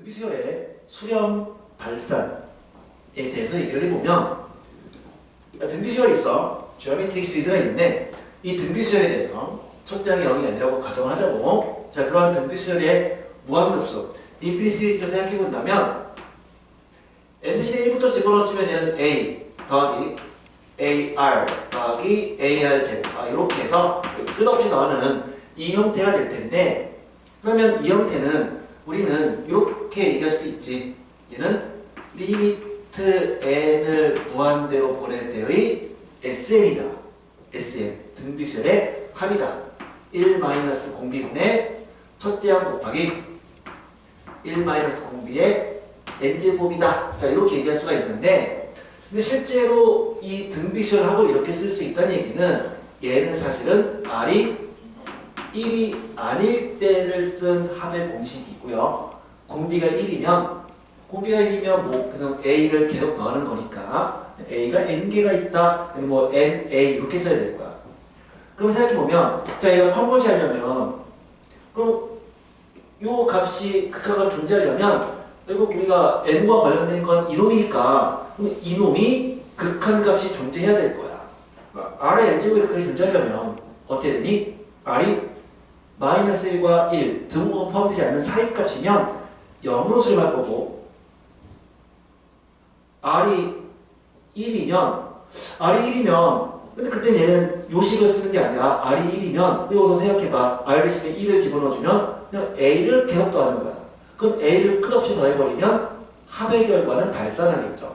등비수열의 수렴 발산에 대해서 얘기를 해보면 등비수열이 있어. geometric 시리즈가 있는데 이 등비수열에 대해서 첫 장이 0이 아니라고 가정을 하자고. 자 그러한 등비수열의 무한급수 인피니트 시리즈를 생각해 본다면 n 대신에 1부터 집어넣어주면 얘는 a 더하기 ar 더하기 ar 제곱 아, 이렇게 해서 끝없이 나오는 이 형태가 될 텐데 그러면 이 형태는 우리는 이렇게 얘기할 수도 있지. 얘는 리미트 n을 무한대로 보낼 때의 SM이다. SM 등비수열의 합이다. 1 마이너스 공비분의 첫째 항 곱하기 1 마이너스 공비의 n제곱이다. 자 이렇게 얘기할 수가 있는데 근데 실제로 이 등비수열하고 이렇게 쓸 수 있다는 얘기는 얘는 사실은 r이 1이 아닐 때를 쓴 합의 공식이고요. 공비가 1이면 공비가 1이면 뭐 그냥 a를 계속 더하는 거니까 a가 n개가 있다. 뭐 n, a 이렇게 써야 될 거야. 그럼 생각해 보면 자 얘가 컨버지 하려면 그럼 요 값이 극화가 존재하려면 결국 우리가 n과 관련된 건 이놈이니까 이놈이 극한 값이 존재해야 될 거야. r의 n제곱이 그렇게 존재하려면 어떻게 되니? r이 마이너스 1과 1 등호가 포함되지 않는 사이값이면 0으로 수렴할 거고 R이 1이면 R이 1이면 근데 그때 얘는 요식을 쓰는 게 아니라 R이 1이면 여기서 생각해봐. R 대신에 1을 집어넣어주면 그냥 A를 계속 더하는 거야. 그럼 A를 끝없이 더해버리면 합의 결과는 발산하겠죠.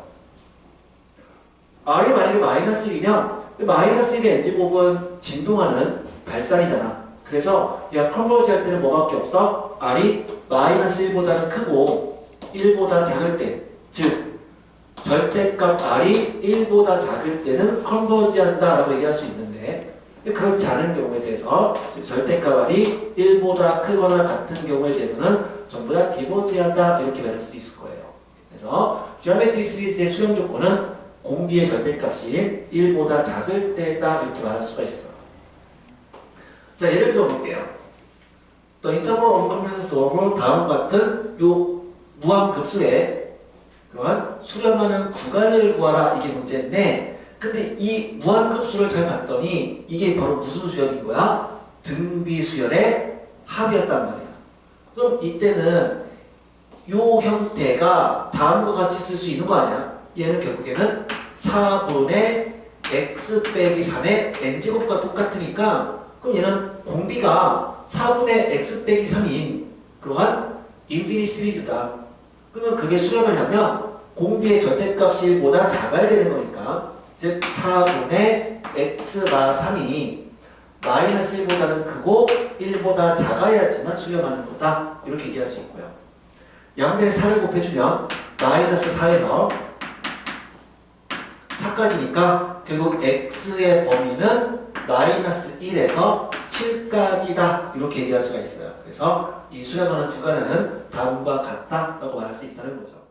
R이 만약에 마이너스 1이면 마이너스 1의 n제곱은 진동하는 발산이잖아. 그래서 얘가 컨버지 할 때는 뭐밖에 없어? R이 마이너스 1보다는 크고 1보다 작을 때, 즉 절대값 R이 1보다 작을 때는 컨버지 한다 라고 얘기할 수 있는데 그렇지 않은 경우에 대해서 즉 절대값 R이 1보다 크거나 같은 경우에 대해서는 전부 다 디버지한다 이렇게 말할 수도 있을 거예요. 그래서 지오메트릭 시리즈의 수렴 조건은 공비의 절대값이 1보다 작을 때다 이렇게 말할 수가 있어. 자, 예를 들어 볼게요. The interval of convergence over 다음과 같은 요 무한급수의 그러한 수렴하는 구간을 구하라 이게 문제인데 근데 이 무한급수를 잘 봤더니 이게 바로 무슨 수열인 거야? 등비 수열의 합이었단 말이야. 그럼 이때는 요 형태가 다음과 같이 쓸 수 있는 거 아니야? 얘는 결국에는 4분의 x 빼기 3의 n제곱과 똑같으니까 그럼 얘는 공비가 4분의 x 빼기 3인 그러한 인피니 시리즈다. 그러면 그게 수렴하려면 공비의 절대값이 1보다 작아야 되는 거니까 즉 4분의 x가 3이 마이너스 1보다는 크고 1보다 작아야지만 수렴하는 거다. 이렇게 얘기할 수 있고요. 양변에 4를 곱해주면 마이너스 4에서 4까지니까 결국 x의 범위는 마이너스 1에서 7까지다 이렇게 얘기할 수가 있어요. 그래서 이 수렴하는 구간은 다음과 같다라고 말할 수 있다는 거죠.